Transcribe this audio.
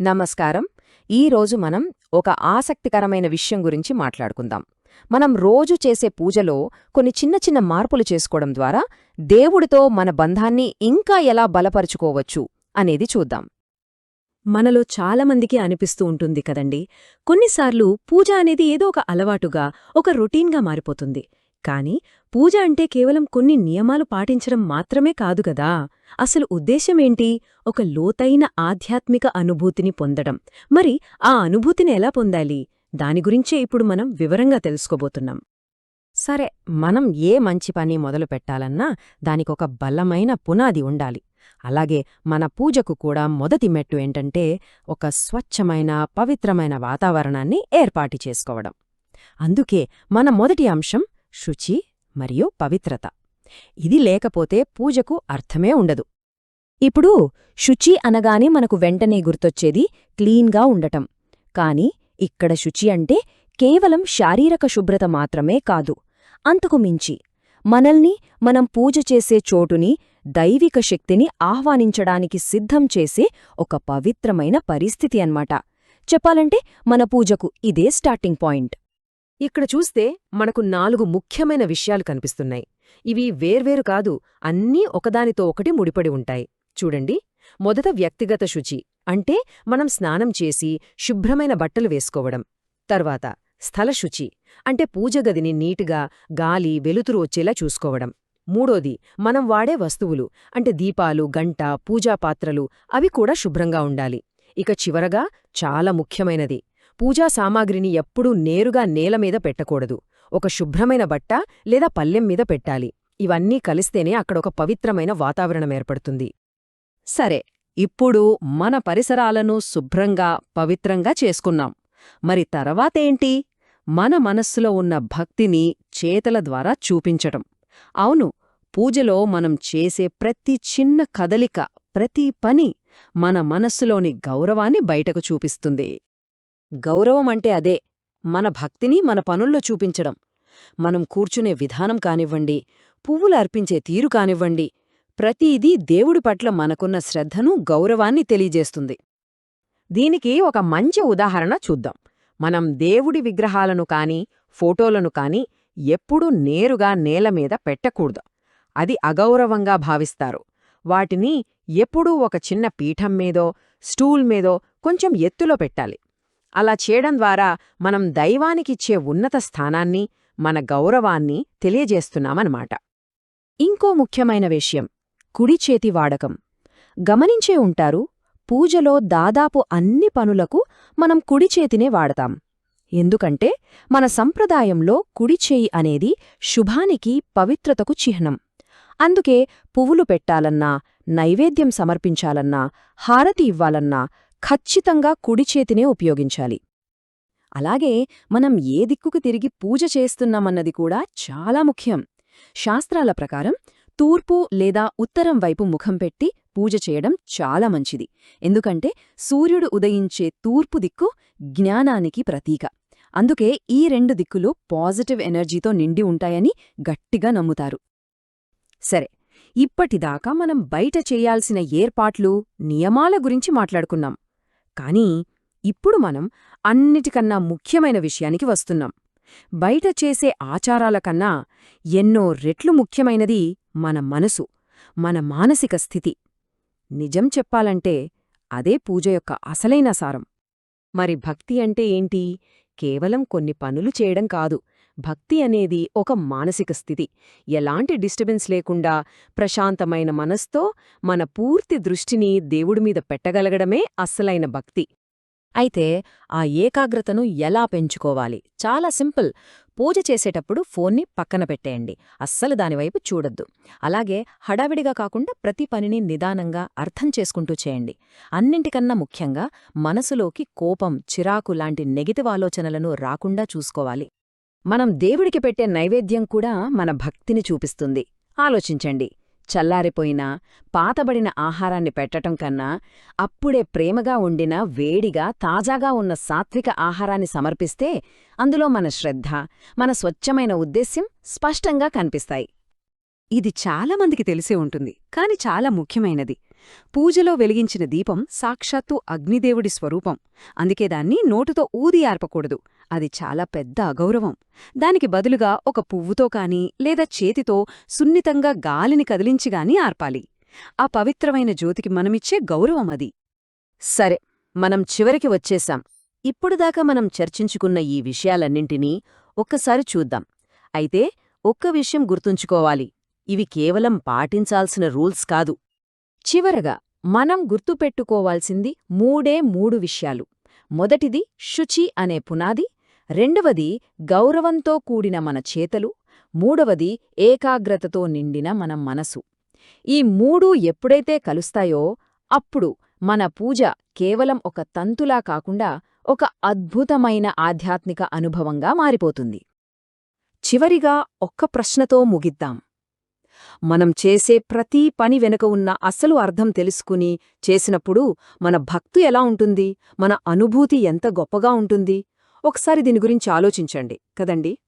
నమస్కారం. ఈరోజు మనం ఒక ఆసక్తికరమైన విషయం గురించి మాట్లాడుకుందాం. మనం రోజు చేసే పూజలో కొన్ని చిన్న చిన్న మార్పులు చేసుకోవడం ద్వారా దేవుడితో మన బంధాన్ని ఇంకా ఎలా బలపరుచుకోవచ్చు అనేది చూద్దాం. మనలో చాలామందికి అనిపిస్తూ ఉంటుంది కదండి. కొన్నిసార్లు పూజ అనేది ఏదో ఒక అలవాటుగా ఒక రొటీన్గా మారిపోతుంది. కాని పూజ అంటే కేవలం కొన్ని నియమాలు పాటించడం మాత్రమే కాదు గదా. అసలు ఉద్దేశమేంటి ఒక లోతైన ఆధ్యాత్మిక అనుభూతిని పొందడం. మరి ఆ అనుభూతిని ఎలా పొందాలి? దాని గురించే ఇప్పుడు మనం వివరంగా తెలుసుకోబోతున్నాం. సరే మనం ఏ మంచి పని మొదలు పెట్టాలన్నా దానికొక బలమైన పునాది ఉండాలి. అలాగే మన పూజకు కూడా మొదటి మెట్టు ఏంటంటే ఒక స్వచ్ఛమైన పవిత్రమైన వాతావరణాన్ని ఏర్పాటు చేసుకోవడం. అందుకే మన మొదటి అంశం శుచి మరియు పవిత్రత. ఇది లేకపోతే పూజకు అర్థమే ఉండదు. ఇప్పుడు శుచి అనగానే మనకు వెంటనే గుర్తొచ్చేది క్లీన్గా ఉండటం. కాని ఇక్కడ శుచి అంటే కేవలం శారీరక శుభ్రత మాత్రమే కాదు. అంతకు మించి మనల్ని మనం పూజ చేసే చోటుని దైవిక శక్తిని ఆహ్వానించడానికి సిద్ధం చేసే ఒక పవిత్రమైన పరిస్థితి అన్మాట చెప్పాలంటే మన పూజకు ఇదే స్టార్టింగ్ పాయింట్. ఇక్కడ చూస్తే మనకు నాలుగు ముఖ్యమైన విషయాలు కనిపిస్తున్నాయి. ఇవి వేర్వేరు కాదు అన్నీ ఒకదానితో ఒకటి ముడిపడి ఉంటాయి. చూడండి మొదట వ్యక్తిగత శుచి అంటే మనం స్నానం చేసి శుభ్రమైన బట్టలు వేసుకోవడం. తర్వాత స్థలశుచి అంటే పూజగదిని నీటుగా గాలి వెలుతురు వచ్చేలా చూసుకోవడం. మూడోది మనం వాడే వస్తువులు అంటే దీపాలు గంట పూజాపాత్రలు అవి కూడా శుభ్రంగా ఉండాలి. ఇక చివరగా చాలా ముఖ్యమైనది పూజా సామాగ్రిని ఎప్పుడూ నేరుగా నేలమీద పెట్టకూడదు. ఒక శుభ్రమైన బట్ట లేదా పల్లెం మీద పెట్టాలి. ఇవన్నీ కలిస్తేనే అక్కడొక పవిత్రమైన వాతావరణం ఏర్పడుతుంది. సరే ఇప్పుడు మన పరిసరాలను శుభ్రంగా పవిత్రంగా చేసుకున్నాం. మరి తర్వాతేంటి? మన మనస్సులో ఉన్న భక్తిని చేతల ద్వారా చూపించటం. అవును పూజలో మనం చేసే ప్రతి చిన్న కదలిక ప్రతి పని మన మనస్సులోని గౌరవాన్ని బయటకు చూపిస్తుంది. గౌరవం అంటే అదే మన భక్తిని మన పనుల్లో చూపించడం. మనం కూర్చునే విధానం కానివ్వండి పువ్వులు అర్పించే తీరు కానివ్వండి ప్రతిదీ దేవుడి పట్ల మనకున్న శ్రద్ధను గౌరవాన్ని తెలియజేస్తుంది. దీనికి ఒక మంచి ఉదాహరణ చూద్దాం. మనం దేవుడి విగ్రహాలను కాని ఫోటోలను కాని ఎప్పుడూ నేరుగా నేలమీద పెట్టకూడదు. అది అగౌరవంగా భావిస్తారు. వాటిని ఎప్పుడూ ఒక చిన్న పీఠం మీదో స్టూల్ మీదో కొంచెం ఎత్తులో పెట్టాలి. అలా చేయడం ద్వారా మనం దైవానికిచ్చే ఉన్నత స్థానాన్ని మన గౌరవాన్ని తెలియజేస్తున్నామన్నమాట. ఇంకో ముఖ్యమైన విషయం కుడి చేతి వాడకం. గమనించే ఉంటారు పూజలో దాదాపు అన్ని పనులకు మనం కుడి చేతినే వాడతాం. ఎందుకంటే మన సంప్రదాయంలో కుడిచేయి అనేది శుభానికి పవిత్రతకు చిహ్నం. అందుకే పువ్వులు పెట్టాలన్నా నైవేద్యం సమర్పించాలన్నా హారతి ఇవ్వాలన్నా ఖచ్చితంగా కుడిచేతినే ఉపయోగించాలి. అలాగే మనం ఏ దిక్కుకు తిరిగి పూజ చేస్తున్నామన్నది కూడా చాలా ముఖ్యం. శాస్త్రాల ప్రకారం తూర్పు లేదా ఉత్తరం వైపు ముఖం పెట్టి పూజ చేయడం చాలా మంచిది. ఎందుకంటే సూర్యుడు ఉదయించే తూర్పు దిక్కు జ్ఞానానికి ప్రతీక. అందుకే ఈ రెండు దిక్కులు పాజిటివ్ ఎనర్జీతో నిండి ఉంటాయని గట్టిగా నమ్ముతారు. సరే ఇప్పటిదాకా మనం బయట చేయాల్సిన ఏర్పాట్లు నియమాల గురించి మాట్లాడుకున్నాం. కానీ ఇప్పుడు మనం అన్నిటికన్నా ముఖ్యమైన విషయానికి వస్తున్నాం. బయట చేసే ఆచారాల కన్నా ఎన్నో రెట్లు ముఖ్యమైనది మన మనసు మన మానసిక స్థితి. నిజం చెప్పాలంటే అదే పూజ యొక్క అసలైన సారం. మరి భక్తి అంటే ఏంటి? కేవలం కొన్ని పనులు చేయడం కాదు. భక్తి అనేది ఒక మానసిక స్థితి. ఎలాంటి డిస్టర్బెన్స్ లేకుండా ప్రశాంతమైన మనస్తో మన పూర్తి దృష్టిని దేవుడిమీద పెట్టగలగడమే అస్సలైన భక్తి. అయితే ఆ ఏకాగ్రతను ఎలా పెంచుకోవాలి? చాలా సింపుల్. పూజ చేసేటప్పుడు ఫోన్ని పక్కన పెట్టేయండి. అస్సలు దానివైపు చూడొద్దు. అలాగే హడావిడిగా కాకుండా ప్రతి పనిని నిదానంగా అర్థం చేసుకుంటూ చేయండి. అన్నింటికన్నా ముఖ్యంగా మనసులోకి కోపం చిరాకు లాంటి నెగిటివ్ ఆలోచనలను రాకుండా చూసుకోవాలి. మనం దేవుడికి పెట్టే నైవేద్యం కూడా మన భక్తిని చూపిస్తుంది. ఆలోచించండి. చల్లారిపోయిన పాతబడిన ఆహారాన్ని పెట్టటం కన్నా అప్పుడే ప్రేమగా ఉండిన వేడిగా తాజాగా ఉన్న సాత్విక ఆహారాన్ని సమర్పిస్తే అందులో మన శ్రద్ధ మన స్వచ్ఛమైన ఉద్దేశ్యం స్పష్టంగా కనిపిస్తాయి. ఇది చాలామందికి తెలిసే ఉంటుంది కాని చాలా ముఖ్యమైనది. పూజలో వెలిగించిన దీపం సాక్షాత్తు అగ్నిదేవుడి స్వరూపం. అందుకే దాన్ని నోటుతో ఊది ఆర్పకూడదు. అది చాలా పెద్ద అగౌరవం. దానికి బదులుగా ఒక పువ్వుతో కాని లేదా చేతితో సున్నితంగా గాలిని కదిలించిగాని ఆర్పాలి. ఆ పవిత్రమైన జ్యోతికి మనమిచ్చే గౌరవం అది. సరే మనం చివరికి వచ్చేశాం. ఇప్పుడుదాకా మనం చర్చించుకున్న ఈ విషయాలన్నింటినీ ఒక్కసారి చూద్దాం. అయితే ఒక్క విషయం గుర్తుంచుకోవాలి. ఇవి కేవలం పాటించాల్సిన రూల్స్ కాదు. చివరగా మనం గుర్తుపెట్టుకోవాల్సింది మూడే మూడు విషయాలు. మొదటిది శుచి అనే పునాది రెండవది గౌరవంతో కూడిన మన చేతలు మూడవది ఏకాగ్రతతో నిండిన మన మనసు. ఈ మూడూ ఎప్పుడైతే కలుస్తాయో అప్పుడు మన పూజ కేవలం ఒక తంతులా కాకుండా ఒక అద్భుతమైన ఆధ్యాత్మిక అనుభవంగా మారిపోతుంది. చివరిగా ఒక్క ప్రశ్నతో ముగిద్దాం. మనం చేసే ప్రతి పని వెనుక ఉన్న అసలు అర్థం తెలుసుకుని చేసినప్పుడు మన భక్తు ఎలా ఉంటుంది? మన అనుభూతి ఎంత గొప్పగా ఉంటుంది? ఒకసారి దీని గురించి ఆలోచించండి. కదండి?